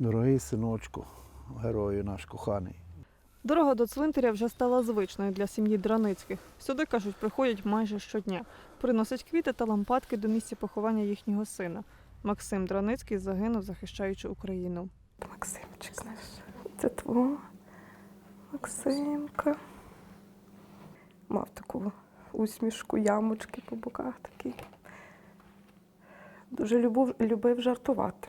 Дорогий синочку, герою наш коханий. Дорога до цвинтаря вже стала звичною для сім'ї Драницьких. Сюди, кажуть, приходять майже щодня. Приносять квіти та лампадки до місця поховання їхнього сина. Максим Драницький загинув, захищаючи Україну. Максимчик наш. Це твого Максимка. Мав таку усмішку, ямочки по боках такі. Дуже любив, любив жартувати.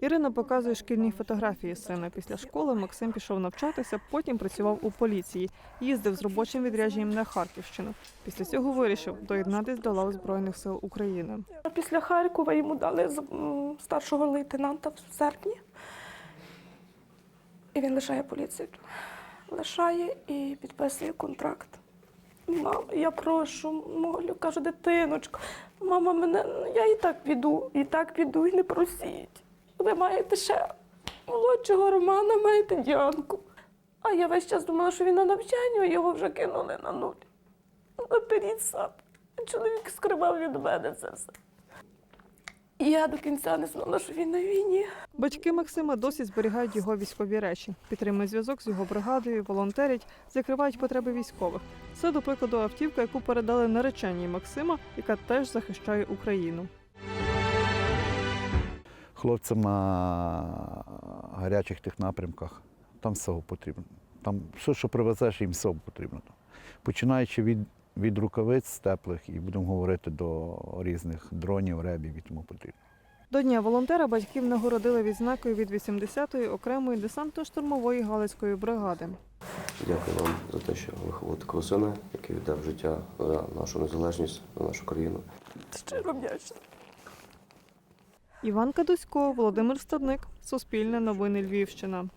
Ірина показує шкільні фотографії сина. Після школи Максим пішов навчатися, потім працював у поліції. Їздив з робочим відрядженням на Харківщину. Після цього вирішив доєднатись до лав Збройних сил України. Після Харкова йому дали старшого лейтенанта в серпні. І він лишає поліцію. Лишає і підписує контракт. Мама, я прошу, молю, кажу, дитиночко, мама мене, я і так піду, і так піду, і не просіть. Ви маєте ще молодшого Романа, маєте Діанку. А я весь час думала, що він на навчанні, а його вже кинули на нуль. Наперед сам. Чоловік скривав від мене це все. Я до кінця не знала, що він на війні. Батьки Максима досі зберігають його військові речі, підтримують зв'язок з його бригадою, волонтерять, закривають потреби військових. Це, до прикладу, автівка, яку передали нареченій Максима, яка теж захищає Україну. Хлопцям на гарячих тих напрямках там всього потрібно. Там все, що привезеш, їм всього потрібно. Починаючи від, від рукавиць теплих і будемо говорити до різних дронів, ребів і тому потрібно. До Дня волонтера батьків нагородили відзнакою від 80-ї окремої десантно-штурмової галицької бригади. Дякую вам за те, що виховали такого сина, який віддав життя за нашу незалежність, за нашу країну. Щиро вдячна. Іван Кадусько, Володимир Стадник, Суспільне новини Львівщина.